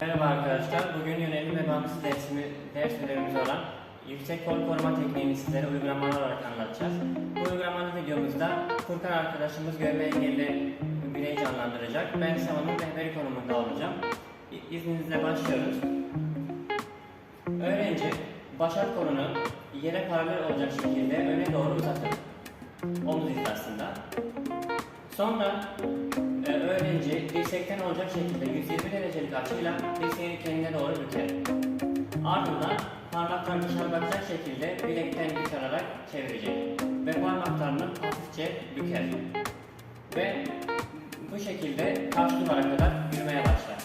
Merhaba arkadaşlar, bugün yönelim ve bağımsız dersimi, ders ödevimiz olan yüksek kol koruma tekniğini sizlere uygulamalar olarak anlatacağız. Bu uygulamalı videomuzda Furkan arkadaşımız görme engelli bireyi canlandıracak. Ben ise onun rehberi konumunda olacağım. İzninizle başlıyoruz. Öğrenci, başak kolunu yere paralel olacak şekilde öne doğru uzatır. Omuz hizasında. Sonra dirsekten olacak şekilde 120 derecelik açıyla dirseğini kendine doğru büker. Ardından parmaklarını şarlatacak şekilde bilekten güç çevirecek ve parmaklarını hafifçe büker. Ve bu şekilde karşı duvara kadar yürümeye başlar.